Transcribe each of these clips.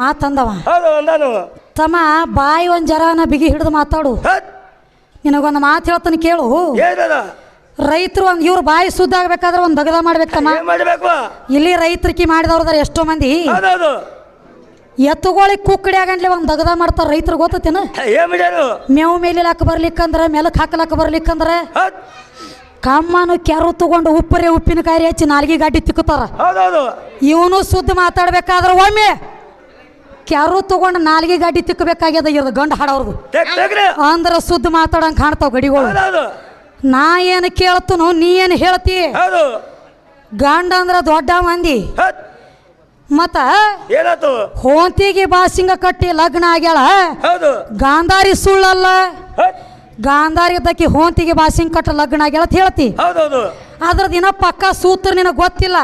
ಮಾತಂದವ ಹೌದು ಅಂದಾನು. ತಮ್ಮ ಬಾಯಿ ಒಂದ್ ಜರಾನ ಬಿಗಿ ಹಿಡಿದು ಮಾತಾಡು. ಹತ್ ನಿನಗೊಂದು ಮಾತು ಹೇಳ್ತಾನೆ ಕೇಳು. ಏನದ ರೈತರು ಒಂದ್ ಇವ್ರ ಬಾಯಿ ಶುದ್ಧ ಆಗ್ಬೇಕಾದ್ರೆ ಒಂದ್ ದಗದ ಮಾಡ್ಬೇಕಮ್ಮ ಏನ್ ಮಾಡ್ಬೇಕು? ಇಲ್ಲಿ ರೈತರಿಕಿ ಮಾಡಿದವ್ರದಾರ ಎಷ್ಟೋ ಮಂದಿ. ಹೌದೌದು. ಎತ್ತುಗಳಿಗೆ ಕುಕ್ಕಡಿ ಆಗಂಡ್ಲಿ ಒಂದ್ ದಗದ ಮಾಡ್ತಾರ ರೈತರು ಗೊತ್ತೇನ ಏನ್ ಮಾಡ್ಯಾರು? ಮೇವು ಮೇಲಿಲಾಕ ಬರ್ಲಿಕ್ಕಂದ್ರ ಮೆಲಕ್ ಹಾಕಲಾಕ ಬರ್ಲಿಕ್ಕಂದ್ರ ಹತ್ ಕಮ್ಮನು ಕೆರು ತಗೊಂಡು ಉಪ್ಪಿನ ಉಪ್ಪಿನಕಾಯಿ ಹಚ್ಚಿ ನಾಲ್ಗಿ ಗಾಡಿ ತಿಕ್ಕುತ್ತಾರ. ಹೌದೌದು. ಇವನು ಶುದ್ಧ ಮಾತಾಡ್ಬೇಕಾದ್ರೆ ಒಮ್ಮೆ ಕೆರು ತಗೊಂಡು ನಾಲ್ಗೆ ಗಾಡಿ ತಿಕ್ಕಬೇಕಾಗ್ಯದ ಇರೋದು ಗಂಡ ಹಾಡೋರ್ದು ಅಂದ್ರ ಸುದ್ದು ಮಾತಾಡಂಗ್ ಕಾಣ್ತಾವ ಗಡಿಗಳು. ನಾ ಏನು ಕೇಳ್ತನು ನೀ ಏನು ಹೇಳ್ತಿ? ಗಂಡ ಅಂದ್ರೆ ದೊಡ್ಡ ಮಂದಿ ಮತ್ತ ಹೋಂತಿಗೆ ಬಾಸಿಂಗ ಕಟ್ಟಿ ಲಗ್ನ ಆಗ್ಯಾಳ. ಗಾಂಧಾರಿ ಸುಳ್ಳಲ್ಲ. ಗಾಂಧಾರಿ ಇದ್ದಕ್ಕೆ ಹೋಂತಿಗೆ ಬಾಸಿಂಗ ಕಟ್ಟ ಲಗ್ನ ಆಗ್ಯಾಳ ಅಂತ ಹೇಳ್ತಿ. ಹೌದೌದು. ಅದ್ರ ದಿನ ಪಕ್ಕ ಸೂತ್ರ ನಿನಗೆ ಗೊತ್ತಿಲ್ಲ.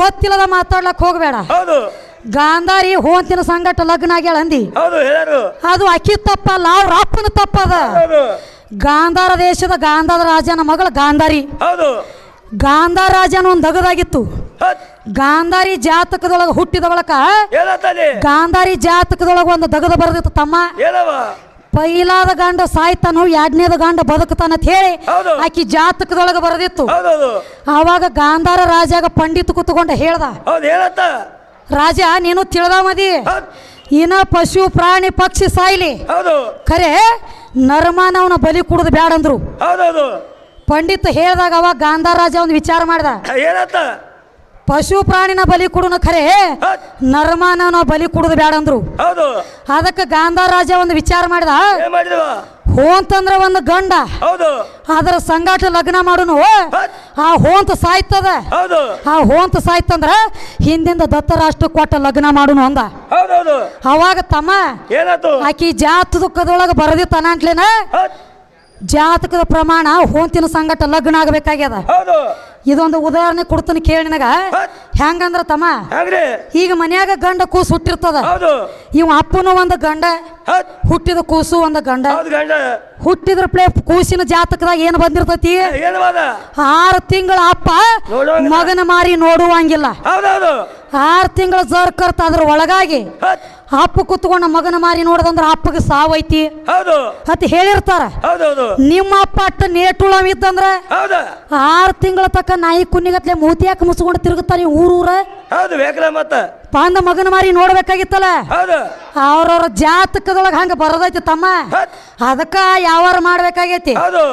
ಗೊತ್ತಿಲ್ಲದ ಮಾತಾಡ್ಲಕ್ ಹೋಗ್ಬೇಡ. ಗಾಂಧಾರಿ ಹೋಂತಿನ ಸಂಗಟ ಲಗ್ನ ಆಗ್ಯಾಳ ಅಂದಿ. ಹೌದು ಅದು ಅಕ್ಕಿ ತಪ್ಪಲ್ಲ ಅವ್ರ ಅಪ್ಪನ ತಪ್ಪದ ಹೌದು. ಗಾಂಧಾರ ದೇಶದ ಗಾಂಧಾರ ರಾಜನ ಮಗಳ ಗಾಂಧಾರಿ. ಹೌದು. ಗಾಂಧಾರ ರಾಜನ ಒಂದು ದಗದಾಗಿತ್ತು. ಗಾಂಧಾರಿ ಜಾತಕದೊಳಗೆ ಹುಟ್ಟಿದ ಬಳಕ ಗಾಂಧಾರಿ ಜಾತಕದೊಳಗೆ ಒಂದು ದಗದ ಬರೆದಿತ್ತು ತಮ್ಮ. ಪೈಲಾದ ಗಂಡ ಸಾಯ್ತಾನು ಎರಡನೇದ ಗಂಡ ಬದುಕ್ತಾನ ಅಂತ ಹೇಳಿ. ಆಕಿ ಜಾತಕದೊಳಗೆ ಬರೆದಿತ್ತು. ಅವಾಗ ಆವಾಗ ಗಾಂಧಾರ ರಾಜಾಗ ಪಂಡಿತ್ ಕೂತ್ಕೊಂಡ ಹೇಳ್ದ. ರಾಜ ನೀನು ತಿಳಿದಾಮದಿ ಇನ್ನ ಪಶು ಪ್ರಾಣಿ ಪಕ್ಷಿ ಸಾಯ್ಲಿ. ಹೌದು. ಖರೆ ನರಮಾನವನ ಬಲಿ ಕುಡಿದು ಬ್ಯಾಡಂದ್ರು. ಹೌದೌದು. ಪಂಡಿತ್ ಹೇಳ್ದಾಗ ಅವ ಗಾಂಧಾರ ರಾಜ ಒಂದು ವಿಚಾರ ಮಾಡ್ದ. ಪಶು ಪ್ರಾಣಿನ ಬಲಿ ಕೊಡೋಣ ಖರೆ ಹತ್ ನರಮಾನವನ ಬಲಿ ಕುಡಿದು ಬ್ಯಾಡಂದ್ರು. ಹೌದು. ಅದಕ್ಕೆ ಗಾಂಧಾರಾಜ ಒಂದು ವಿಚಾರ ಮಾಡ್ದ. ಹೋಂತಂದ್ರ ಒಂದು ಗಂಡ. ಹೌದು. ಅದರ ಸಂಗಾಟ ಲಗ್ನ ಮಾಡುನು ಆ ಹೋಂತ ಸಾಯ್ತದ. ಹೌದು. ಆ ಹೋಂತ ಸಾಯ್ತಂದ್ರ ಹಿಂದಿಂದ ದತ್ತ ರಾಷ್ಟ್ರ ಕೊಟ್ಟ ಲಗ್ನ ಮಾಡುನು ಅಂದ. ಅವಾಗ ತಮ್ಮ ಆಕಿ ಜಾತ ದುಃಖದೊಳಗ ಅನಾಂಟ್ಲೇನ ಹತ್ ಜಾತಕದ ಪ್ರಮಾಣ ಹೋಂತಿನ ಸಂಗಟ ಲಗ್ನ ಆಗಬೇಕಾಗ್ಯದ. ಇದೊಂದು ಉದಾಹರಣೆ ಕೊಡ್ತೀನಿ ಕೇಳಿನಾಗ ಹೆಂಗಂದ್ರ ತಮ್ಮ? ಹಂಗ್ರಿ ಈಗ ಮನ್ಯಾಗ ಗಂಡ ಕೂಸು ಹುಟ್ಟಿರ್ತದ. ಹೌದು. ಇವ ಅಪ್ಪನು ಒಂದು ಗಂಡ ಹುಟ್ಟಿದ ಕೂಸು ಒಂದು ಗಂಡ. ಹೌದು ಗಂಡ. ಹುಟ್ಟಿದ್ರ ಪ್ಲೇ ಕೂಸಿನ ಜಾತಕದಾಗ ಏನು ಬಂದಿರ್ತೈತಿ? ಏನು ವಾದ ಆರು ತಿಂಗಳ ಅಪ್ಪ ನೋಡುವಂಗಿಲ್ಲ. ಮಗನ ಮಾರಿ ನೋಡುವಂಗಿಲ್ಲ. ಹೌದೌದು. ಆರು ತಿಂಗಳ ಜರ್ಕರ್ತ ಅದ್ರ ಒಳಗಾಗಿ ಅಪ್ಪ ಕುತ್ಕೊಂಡ ಮಗನ ಮಾರಿ ನೋಡದಂದ್ರ ಅಪ್ಪಗೆ ಸಾವೈತಿ. ಹೌದು. ಅಂತ ಹೇಳಿರ್ತಾರ. ಹೌದೌದು. ನಿಮ್ಮ ಅಪ್ಪ ಅಟ್ಟ ನೇಟುಳವ ಇದ್ದಂದ್ರ ಹೌದ. ಆರು ತಿಂಗಳ ತಕ್ಕ ನಾಯಿ ಕುನ್ನಿಗತ್ಲೆ ಮೂತಿ ಹಾಕಿ ಮುಸ್ಕೊಂಡು ಊರೂರ ಹೌದು ಬೇಕಲ್ಲ ಮತ್ತ. ಪಾಂದ ಮಗನ ಮಾರಿ ನೋಡ್ಬೇಕಾಗಿತ್ತಲ್ಲ? ಹೌದು. ಅವ್ರವ್ರ ಜಾತಕದೊಳಗೆ ಹಂಗ ಬರೋದೈತಿ ತಮ್ಮ. ಅದಕ್ಕ ಯಾವಾರ ಮಾಡ್ಬೇಕಾಗೈತಿ. ಹೌದು.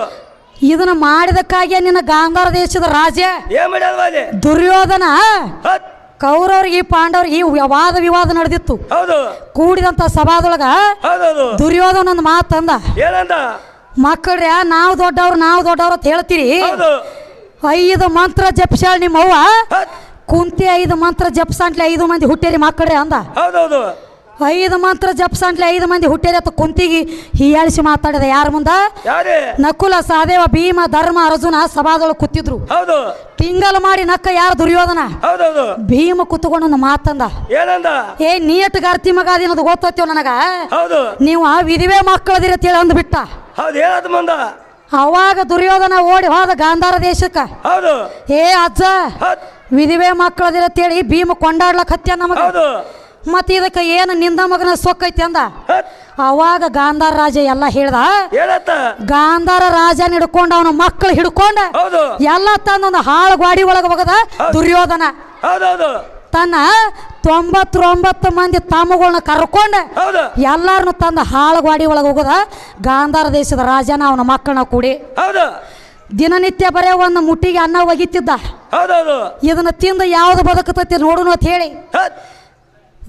ಇದನ್ನ ಮಾಡಿದಕ್ಕಾಗಿ ನಿನ್ನ ಗಾಂಧಾರ ದೇಶದ ರಾಜ ಏನ್ ದುರ್ಯೋಧನ? ಕೌರವ್ರಿಗೆ ಪಾಂಡವ್ರಿಗೆ ಈ ವಾದ ವಿವಾದ ನಡೆದಿತ್ತು. ಹೌದು. ಕೂಡಿದಂತ ಸಭಾದೊಳಗ ಹೌದೌದು. ದುರ್ಯೋಧನ ಒಂದು ಮಾತಂದ ಏನಂದ? ಮಕ್ಕಳ್ರೆ ನಾವು ದೊಡ್ಡವ್ರು ನಾವು ದೊಡ್ಡವ್ರು ಅಂತ ಹೇಳ್ತೀರಿ. ಹೌದು. ಐದು ಮಂತ್ರ ಜಪಿಸ್ಯಾಳ ನಿಮ್ಮ ಅವ್ವ ಹತ್ ಕುಂತಿ ಐದು ಮಂತ್ರ ಜಪ್ಸಾಂಟ್ಲೆ ಐದು ಮಂದಿ ಹುಟ್ಟೇರಿ ಮಕ್ಕಳ್ರೆ ಅಂದ. ಹೌದೌದು. ಐದು ಮಂತ್ರ ಜಪ್ಸಾಂಟ್ಲೆ ಐದು ಮಂದಿ ಹುಟ್ಟೇರಿ ಅಂತ ಕುಂತಿಗೆ ಹೀಯಾಳಿಸಿ ಮಾತಾಡಿದ ಯಾರ ಮುಂದ? ನಕುಲ ಸಹದೇವ ಭೀಮ ಧರ್ಮ ಅರ್ಜುನ ಸಭಾದೊಳಗೆ ಕೂತಿದ್ರು. ಹೌದು. ಟಿಂಗಲ್ ಮಾಡಿ ನಕ್ಕ ಯಾರು ದುರ್ಯೋಧನ? ಹೌದೌದು. ಭೀಮ ಕುತ್ಕೊಂಡು ಮಾತಂದ. ಏನಂದ? ಏ ನೀಟ್ ಗರ್ತಿ ಮಗ ಅದೇನದು ಗೊತ್ತೈತಿವ ನನಗ? ಹೌದು. ನೀವು ಆ ವಿಧಿವೇ ಮಕ್ಕಳದಿರ ತಿಳಿ ಅಂದ್ಬಿಟ್ಟ. ಹೌದು ಮುಂದ. ಅವಾಗ ದುರ್ಯೋಧನ ಓಡಿ ಹೋದ ಗಾಂಧಾರ ದೇಶಕ್ಕ. ಹೌದು. ಏ ಅಜ್ಜ. ವಿಧಿವೇ ಮಕ್ಕಳದಿರ ಅಂತೇಳಿ ಭೀಮ ಕೊಂಡಾಡ್ಲಕ್ ಹತ್ಯ ನಮಗ. ಮತ್ತೆ ಇದಕ್ಕೆ ಏನು ನಿಂದ ಮಗನ ಸೊಕ್ಕೈತಿ ಅಂದ? ಅವಾಗ ಗಾಂಧಾರ ರಾಜ ಎಲ್ಲ ಹೇಳ್ದ ಗಾಂಧಾರ ರಾಜನ ಹಿಡ್ಕೊಂಡ ಅವನ ಮಕ್ಕಳು ಹಿಡ್ಕೊಂಡ ಎಲ್ಲ ತಂದೊಂದು ಹಾಳು ಗಾಡಿ ಒಳಗೆ ಹೋಗದ ದುರ್ಯೋಧನ. ತನ್ನ ತೊಂಬತ್ತೊಂಬತ್ತು ಮಂದಿ ತಮ್ಮಗಳನ್ನ ಕರ್ಕೊಂಡ ಎಲ್ಲಾರನ್ನು ತಂದ ಹಾಳು ಗಾಡಿ ಒಳಗೆ ಹೋಗದ ಗಾಂಧಾರ ದೇಶದ ರಾಜನ ಅವನ ಮಕ್ಕಳನ್ನ ಕೂಡಿ. ದಿನನಿತ್ಯ ಬರೇ ಒಂದು ಮುಟ್ಟಿಗೆ ಅನ್ನ ಒಗಿತಿದ್ದ. ಹೌದೌದು. ಇದನ್ನ ತಿಂದು ಯಾವ್ದು ಬದುಕತೈತಿ ನೋಡುನು ಅಂತ ಹೇಳಿ.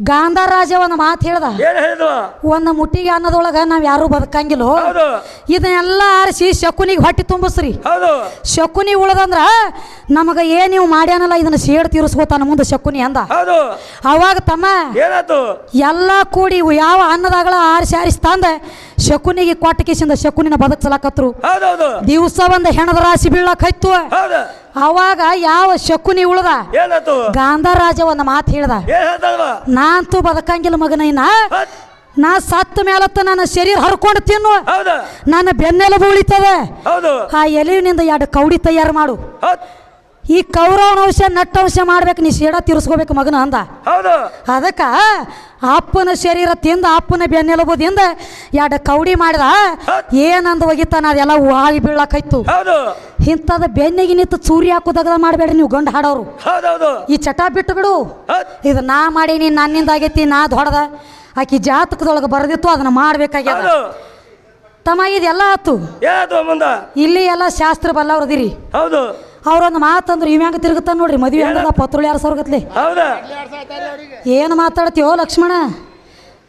ಗಾಂಧಾರ ರಾಜ ಒಂದು ಮಾತು ಹೇಳ್ದ. ಏನ್ ಹೇಳಿದ್ವ ಒಂದು ಮುಟ್ಟಿಗೆ ಅನ್ನದೊಳಗ ನಾವ್ ಯಾರು ಬದುಕಂಗಿಲ್ಲ. ಹೌದು. ಇದನ್ನೆಲ್ಲ ಆರಿಸಿ ಶಕುನಿಗೆ ಹೊಟ್ಟಿ ತುಂಬಿಸ್ರಿ. ಹೌದು. ಶಕುನಿ ಉಳದಂದ್ರ ನಮಗ ಏನ್ ನೀವು ಮಾಡ್ಯಾನಲ್ಲ ಇದನ್ನ ಸೇಡ್ ತೀರಿಸ್ಕೋತಾನ ಮುಂದೆ ಶಕುನಿ ಅಂದ. ಹೌದು. ಅವಾಗ ತಮ್ಮ ಏನಾಯ್ತು? ಎಲ್ಲ ಕೂಡಿ ಇವು ಯಾವ ಅನ್ನದಾಗಳ ಆರಿಸಿ ಆರಿಸಿ ತಂದ. ಶಕುನಿಗೆ ಕೊಟ್ಟ ಕಿಸಿಂದ ಶಕುನಿನ ಬದುಕಲಾಕತ್ರು ದಿವಸ ಒಂದ ಹೆಣದ ರಾಶಿ ಬೀಳಕ್ ಹೈತು ಹೌದು. ಅವಾಗ ಯಾವ ಶಕುನಿ ಉಳ್ದ? ಗಾಂಧಾರಾಜ ಒಂದ ಮಾತು ಹೇಳ್ದ. ನಾಂತೂ ಬದುಕಂಗಿಲ್ಲ ಮಗನ ನಾ. ಸತ್ತ ಮೇಲತ್ತ ನನ್ನ ಶರೀರ ಹರ್ಕೊಂಡು ತಿನ್ನು. ನನ್ನ ಬೆನ್ನೆಲುಬು ಉಳಿತದೆ. ಆ ಎಲೆಯಿಂದ ಎರಡು ಕೌಡಿ ತಯಾರು ಮಾಡು. ಈ ಕೌರವನ ಅಂಶ ನಟ್ಟಂಶ ಮಾಡ್ಬೇಕು ನೀ ಶೇಡ ತೀರಿಸ್ಕೋಬೇಕು ಮಗನ ಅಂದ. ಹೌದು. ಅದಕ್ಕೆ ಅಪ್ಪನ ಶರೀರ ತಿಂದ ಅಪ್ಪನ ಬೆನ್ನೆಲುಬುದಿಂದ ಎರಡ ಕೌಡಿ ಮಾಡಿದ ಏನಂದ ಒಗಿತಾನ ಅದೆಲ್ಲ ಆಗಿ ಬೀಳಕೈತು. ಇಂಥದ ಬೆನ್ನಿಗೆ ನಿಂತು ಚೂರಿ ಹಾಕೋದಾಗ ಮಾಡಬೇಡಿ ನೀವು ಗಂಡು ಹಾಡೋರು. ಈ ಚಟ ಬಿಟ್ಟು ಬಿಡು. ಇದು ನಾ ಮಾಡೀನಿ ನನ್ನಿಂದ ಆಗೈತಿ ನಾ ದೊಡ್ಡದ. ಆಕಿ ಜಾತಕದೊಳಗೆ ಬರೆದಿತ್ತು ಅದನ್ನ ಮಾಡ್ಬೇಕಾಗ್ಯದ. ತಮ್ಮ ಇದೆಲ್ಲ ಆತು. ಇಲ್ಲಿ ಎಲ್ಲ ಶಾಸ್ತ್ರ ಬಲ್ಲವ್ರದಿರಿ ಹೌದು. ಅವ್ರೊಂದು ಮಾತಂದ್ರೆ ಇವ್ ಹೆಂಗ ತಿರುಗುತ್ತಾನ ನೋಡ್ರಿ? ಮದುವೆ ಹಂಗದ ಪತ್ರುಳಿ ಯಾರು ಸರ್ಗತ್ಲಿ ಹೌದಾ? ಏನು ಮಾತಾಡ್ತೀವೋ ಲಕ್ಷ್ಮಣ?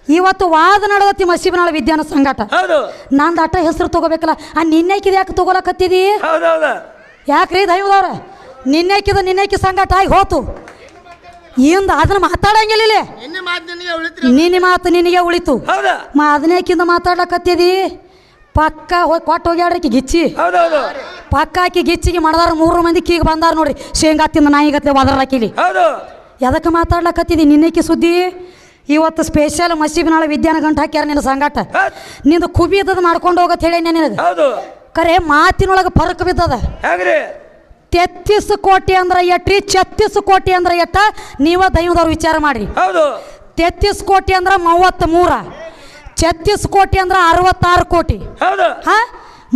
ಇವತ್ತು ವಾದ ನಡೆದತಿ ಮಸೀಬನಾಳ ವಿದ್ಯಾನ ಸಂಘಟ. ಹೌದು. ನಂದು ಅಟ್ಟ ಹೆಸರು ತಗೋಬೇಕಲ್ಲ ಆ ನಿನ್ನೆಕಿದ ಯಾಕೆ ತಗೋಲಕತ್ತಿದಿ? ಯಾಕ್ರಿ ದೈವದವ್ರ? ನಿನ್ನೆಕಿದ ನಿನ್ನೆಕಿ ಸಂಘಟ ಆಗಿ ಹೋತು. ಇಂದ ಅದನ್ನ ಮಾತಾಡಂಗಿಲ್ಲ ನಿನ್ನ ಮಾತು ನಿನಗೆ ಉಳಿತು. ಅದನ್ನೇಕಿಂದ ಮಾತಾಡ್ಲಕತ್ತಿದಿ? ಪಕ್ಕ ಹೋಗಿ ಕೊಟ್ಟು ಹೋಗ್ಯಾಡ್ರಿ ಗಿಚ್ಚಿ. ಪಕ್ಕ ಹಾಕಿ ಗಿಚ್ಚಿಗೆ ಮಾಡ್ದಾರ ಮೂರು ಮಂದಿ ಕೀಗೆ ಬಂದಾರ ನೋಡ್ರಿ. ಶೇಂಗಾ ತಿಂದ ನಾಯಿಗತ್ಲೆ ಒದರ್ಲಾಕಿಲಿ ಹೌದು. ಎದಕ್ಕೆ ಮಾತಾಡ್ಲಕತ್ತಿದಿ ನಿನ್ನೆಕಿ ಸುದ್ದಿ? ಇವತ್ತು ಸ್ಪೆಷಲ್ ಮಸೀಬಿನಾಳ ವಿದ್ಯಾನ ಗಂಟು ಹಾಕ್ಯಾರ ನಿನ್ನ ಸಂಗಾಟ. ನಿಂದು ಕುಬಿ ಇದ್ದದ ಮಾಡ್ಕೊಂಡು ಹೋಗತ್ ಹೇಳಿ ನಿನಗೆ? ಕರೆ ಮಾತಿನೊಳಗೆ ಫರಕ್ ಬಿದ್ದದ? ತೆತ್ತಿಸ್ ಕೋಟಿ ಅಂದ್ರೆ ಎಟ್ರಿ ಛತ್ತೀಸ್ ಕೋಟಿ ಅಂದ್ರೆ ಎಟ್ಟ? ನೀವ ದೈವದವ್ರು ವಿಚಾರ ಮಾಡ್ರಿ. ತೆತ್ತಿಸ್ ಕೋಟಿ ಅಂದ್ರೆ ಮೂವತ್ತ್ ಮೂರ. ಛತ್ತೀಸ್ ಕೋಟಿ ಅಂದ್ರೆ ಅರವತ್ತಾರು ಕೋಟಿ. ಹಾ?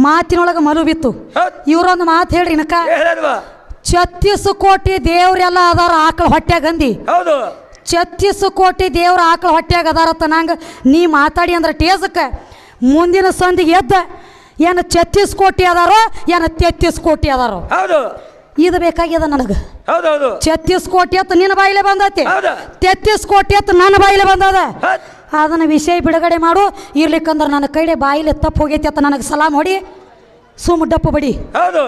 ಮಾತಿನೊಳಗೆ ಮಲು ಬಿತ್ತು ಇವ್ರೊಂದು ಮಾತು ಹೇಳ್ರಿ ಇನಕ. ಛತ್ತೀಸ್ ಕೋಟಿ ದೇವ್ರೆಲ್ಲ ಅದಾರ ಆಕಳ ಹೊಟ್ಯಾಗ ಅಂದಿ. ಛತ್ತೀಸ್ ಕೋಟಿ ದೇವ್ರ ಆಕಳ ಹೊಟ್ಟೆಗ ಅದಾರತ್ತ ನಂಗೆ ನೀ ಮಾತಾಡಿ ಅಂದ್ರೆ ಟೇಸಕ್ಕೆ ಮುಂದಿನ ಸಂದಿಗೆ ಎದ್ದ ಏನು ಛತ್ತೀಸ್ ಕೋಟಿ ಅದಾರೋ ಏನು ತೆತ್ತೀಸ್ ಕೋಟಿ ಅದಾರೋ ಇದು ಬೇಕಾಗ್ಯದ ನನಗೆ. ಛತ್ತೀಸ್ ಕೋಟಿ ಅತ್ತ ನಿನ್ನ ಬಾಯಿಲೆ ಬಂದೈತಿ. ತೆತ್ತೀಸ್ ಕೋಟಿ ಅತ್ತ ನನ್ನ ಬಾಯಿಲೆ ಬಂದದ. ಅದನ್ನ ವಿಷಯ ಬಿಡುಗಡೆ ಮಾಡು. ಇರ್ಲಿಕ್ಕಂದ್ರೆ ನನ್ನ ಕೈಡೆ ಬಾಯಿಲೆ ತಪ್ಪು ಹೋಗೈತಿ ಅಂತ ನನಗೆ ಸಲಾಮ್ ಹೊಡಿ. ಸುಮ್ ಡಪ್ಪು ಬಡಿ. ಹೌದು.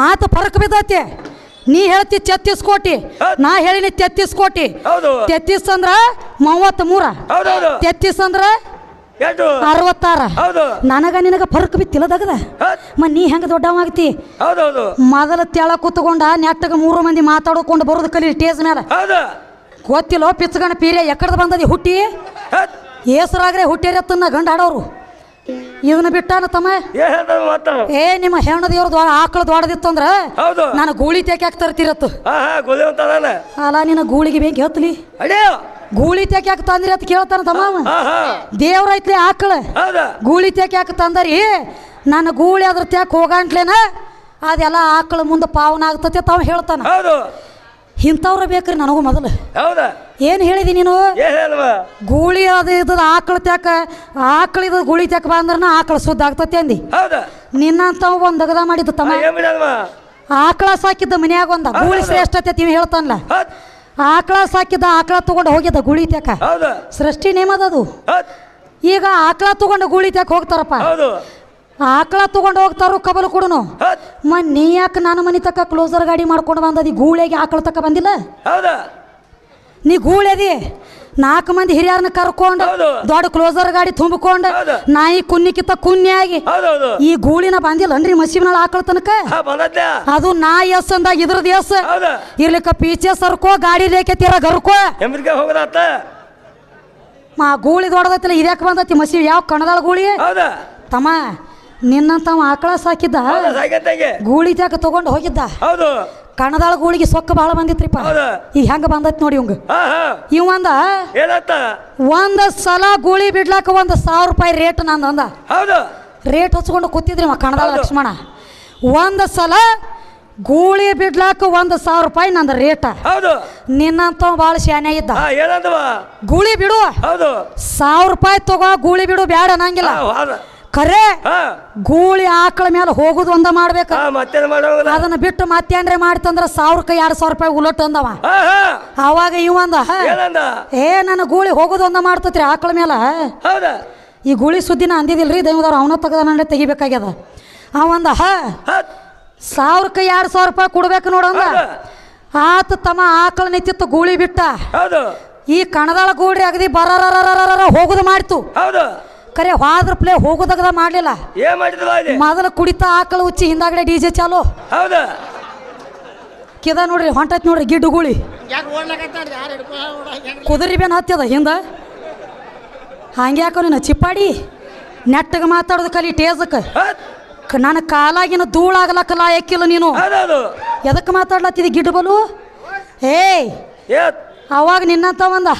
ಮಾತು ಪರಕ್ ಬಿದ್ದೈತಿ. ನೀ ಹೇಳ್ತಿ ಛತ್ತೀಸ್ ಕೋಟಿ ನಾ ಹೇಳಿನಿ ತೆತ್ತೀಸ್ ಕೋಟಿ ಹೌದು. ತೆತ್ತೀಸ್ ಅಂದ್ರ ಮೂವತ್ತ್ ಮೂರ ತೆತ್ತಿಸ್ ತೆತ್ತೀಸ್ ಅಂದ್ರ ಅರವತ್ತಾರ. ಹೌದು. ನನಗ ನಿನಗ ಫರ್ಕ್ ಬಿತ್ತಿಲ್ಲದಾಗದ ಮ ನೀ ಹೆಂಗ ದೊಡ್ಡವಾಗ್ತಿ? ಮೊದಲ ತೆಳ ಕೂತ್ಕೊಂಡ ನೆಟ್ಟಗ ಮೂರು ಮಂದಿ ಮಾತಾಡ್ಕೊಂಡು ಬರೋದು ಕಲಿ ಸ್ಟೇಜ್ ಮೇಲೆ ಹೌದು. ಗೊತ್ತಿಲ್ಲ ಪಿಚ್ಚಗಣ ಪೀರೆ ಎಕ್ಕಡ್ದು ಬಂದದಿ ಹುಟ್ಟಿ? ಹೆಸರಾಗ್ರೆ ಏಸರಾಗ್ರೆ ಹುಟ್ಟಿರತ್ತನ್ನ ಗಂಡ ಆಡೋರು. ಇದನ್ನ ಬಿಟ್ಟಾನ ತಮ್ಮ? ಏ ನಿಮ್ಮ ಹೆಣ್ಣು ದೇವ್ರ ದ್ವಾರ ಆಕಳ ದ್ವಾಡದಿತ್ತು ಅಂದ್ರ ನಾನು ಗೂಳಿ ತೇಕೆ ಹಾಕ್ತರ್ತಿರತ್ತು ಹಾ ಹಾ ಗೊಲಿ ಅಂತಾನ ಅಲ್ಲ ನಿನ್ನ ಗೂಳಿಗೆ ಬೇಕು ಹೇಳ್ತಲಿ. ಗೂಳಿ ತೇಕೆ ಯಾಕೆ ತಂದ್ರಿ ಅಂತ ಕೇಳ್ತಾನ ತಮ್ಮ ದೇವ್ರ ಐತ್ಲಿ ಆಕಳ. ಗೂಳಿ ತೇಕೆ ತಂದರಿ? ನನ್ನ ಗೂಳಿ ಅದ್ರ ತ್ಯಾಕ್ ಹೋಗಂಟ್ಲೇನ? ಅದೆಲ್ಲ ಆಕಳ ಮುಂದೆ ಪಾವನ ಆಗ್ತತೆ ತಾವ ಹೇಳ್ತಾನ. ಇಂಥವ್ರ ಬೇಕ್ರಿ ನನಗೂ ಮೊದಲು. ಹೌದಾ? ಏನು ಹೇಳಿದಿ ನೀನು? ಗೂಳಿ ಅದು ಇದ್ದದ ಆಕಳ ತ್ಯಾಕ ಆಕಳ ಇದ್ದದ ಗೂಳಿ ತ್ಯಾಕ ಬಂದ್ರನ ಆಕಳ ಸುದ್ದ ಆಗ್ತತಿ ಅಂದಿ. ಹೌದಾ? ನಿನ್ನಂತವ ಒಂದು ಅಗದ ಮಾಡಿದ್ದು ತಮ್ಮ. ಆಕಳ ಸಾಕಿದ್ದ ಮನ್ಯಾಗ ಒಂದ. ಗೂಳಿ ಶ್ರೇಷ್ಠತೆ ತಿವಿ ಹೇಳ್ತಾನಲ್ಲ. ಆಕಳ ಸಾಕಿದ್ದ ಆಕಳ ತಗೊಂಡು ಹೋಗಿದ್ದ ಗೂಳಿ ತ್ಯಾಕ. ಸೃಷ್ಟಿ ನೇಮದದು ಅದು ಈಗ ಆಕಳ ತಗೊಂಡು ಗೂಳಿ ತ್ಯಾಕ ಹೋಗ್ತಾರಪ್ಪ. ಆಕಳ ತಗೊಂಡು ಹೋಗ್ತಾರೋ ಕಬಲು ಕೊಡನು. ಹೌದ್. ಮ ನೀ ಯಾಕೆ ನನ್ನ ಮನೆ ತಕ್ಕ ಕ್ಲೋಸರ್ ಗಾಡಿ ಮಾಡ್ಕೊಂಡು ಬಂದದಿ? ಗೂಳಿಗೆ ಆಕಳ ತಕ್ಕ ಬಂದಿಲ್ಲ? ಹೌದಾ. ನೀ ಗೂಳೆದಿ? ನಾಲ್ಕು ಮಂದಿ ಹಿರಿಯರನ್ನ ಕರ್ಕೊಂಡು ದೊಡ್ಡ ಕ್ಲೋಸರ್ ಗಾಡಿ ತುಂಬಿಕೊಂಡು. ನಾಯಿ ಕುನ್ನಿಕಿತ್ತ ಕುನ್ಯಾಗಿ ಈ ಗೂಳಿನ ಬಂದಿಲ್ಲನ್ರಿ ಮಸೀಬ್ನಾಳ ಆಕಳ ತನಕ? ಅದು ನಾ ಎಸ್ ಅಂದಾಗ ಇದ್ರದ ಎಸ್. ಇರ್ಲಿಕ್ಕ ಪೀಚೆ ಸರ್ಕೋ ಗಾಡಿ ರೇಖೆ ತೀರ ಗರ್ಕೋ. ಮಾ ಗೂಳಿ ದೊಡ್ಡದೈತಿಲ್ಲ ಇದ್ಯಾಕೆ ಬಂದೈತಿ ಮಸೀಬ್ ಯಾವ ಕಣದಾಳ ಗೂಳಿ? ಹೌದಾ. ನಿನ್ನಂತವ ಆಕಳ ಸಾಕಿದ್ದ? ಗೂಳಿ ಜಾಗ ತಗೊಂಡು ಹೋಗಿದ್ದ? ಹೌದು. ಕಣದಾಳ ಗೂಳಿಗೆ ಸೊಕ್ಕ ಬಹಳ ಬಂದಿತ್ರಿಪ್ಪ. ಈಗ ಹೆಂಗ ಬಂದೈತಿ ನೋಡಿ ಇವಂಗ. ಇವ್ ಅಂದ ಒಂದ್ ಸಲ ಗೂಳಿ ಬಿಡ್ಲಾಕ ಒಂದ್ ಸಾವಿರ ರೂಪಾಯಿ ರೇಟ್ ನಂದ ಅಂದ. ಹೌದು. ರೇಟ್ ಹಚ್ಕೊಂಡು ಕೂತಿದ್ರಿ ಕಣದಾಳ. ಲಕ್ಷ್ಮಣ. ಒಂದ್ ಸಲ ಗೂಳಿ ಬಿಡ್ಲಾಕ ಒಂದ್ ಸಾವಿರ ರೂಪಾಯಿ ನಂದ ರೇಟ್. ಹೌದು. ನಿನ್ನಂತ ಭಾಳ ಶಾನೆ ಇದ್ದ. ಗೂಳಿ ಬಿಡು. ಹೌದು. ಸಾವಿರ ರೂಪಾಯಿ ತಗೋ ಗೂಳಿ ಬಿಡು ಬ್ಯಾಡ ಅನ್ನಂಗಿಲ್ಲ. ಹಾ. ಗೂಳಿ ಆಕಳ ಮೇಲೆ ಹೋಗುದು ಒಂದ ಮಾಡ್ಬೇಕು. ಮತ್ತೇನ್ ಮಾಡೋಂಗಿಲ್ಲ. ಅದನ್ನ ಬಿಟ್ಟು ಮತ್ತೇನ್ರೆ ಮಾಡ್ತಂದ್ರ ಸಾವಿರಕ್ಕೆ ಎರಡ್ ಸಾವಿರ ರೂಪಾಯಿ ಉಲಟ್ ಅಂದವ. ಅವಾಗ ಇವಂದ ಏ ನನ್ನ ಗೂಳಿ ಹೋಗುದು ಒಂದ ಮಾಡ್ತತ್ರಿ ಆಕಳ ಮೇಲೆ ಈ ಗೂಳಿ ಸುದ್ದಿನ ಅಂದಿದಿಲ್ರಿ ದೈವದವ್ರು ಅವನ ತೆಗೆದ ನಂಡೆ ತೆಗಿಬೇಕಾಗ್ಯದ. ಅವಂದ ಹ. ಸಾವಿರಕ್ಕೆ ಎರಡು ಸಾವಿರ ರೂಪಾಯಿ ಕೊಡ್ಬೇಕು ನೋಡಂದ ಆತ ತಮ್ಮ ಆಕಳ ನಿಂತಿತ್ತು ಗೂಳಿ ಬಿಟ್ಟ. ಈ ಕಣದಾಳ ಗೂಳಿ ಅಗದಿ ಬರ ಹೋಗುದು ಮಾಡ್ತು. ಹೌದು. ಕರೆ ಹೋದ್ರ ಪ್ಲೇ ಹೋಗೋದಾಗ ಮಾಡ್ಲಿಲ್ಲ. ಏನ್ ಮಾಡಿದ್ವ ಇಲ್ಲಿ? ಮೊದಲು ಕುಡಿತಾ ಆಕಳು ಉಚ್ಚಿ ಹಿಂದಾಗಡೆ ಡಿ ಜೆ ಚಾಲು. ಹೌದಾ? ಕಿದ ನೋಡ್ರಿ ಹೊಂಟೈತ್ ನೋಡ್ರಿ ಗಿಡ್ಡುಗುಳಿ. ಕುದುರಿ ಯಾಕೆ ಓಡ್ಲಕತ್ತಾಡ್ರಿ ಯಾರು ಹಿಡ್ಕೊ ಓಡ ಹೆಂಗ್ ಕುದುರೆ ಬೇನ್ ಹತ್ತದ ಹಿಂದ? ಹಂಗೆ ಯಾಕೋ ನೀನು ಚಿಪ್ಪಾಡಿ? ನೆಟ್ಟಗೆ ಮಾತಾಡೋದು ಕಲಿ ಟೇಜಕ್ಕೆ. ನನ್ನ ಕಾಲಾಗಿನ ಧೂಳಾಗ್ಲಕ್ಕ ಲಾಯಕ್ಕಿಲ್ಲ ನೀನು. ಎದಕ್ಕೆ ಮಾತಾಡ್ಲತ್ತಿದಿ ಗಿಡ್ಬಲು ಏಯ್ ಏ ಅವಾಗ ನಿನ್ನಂತ ಒಂದು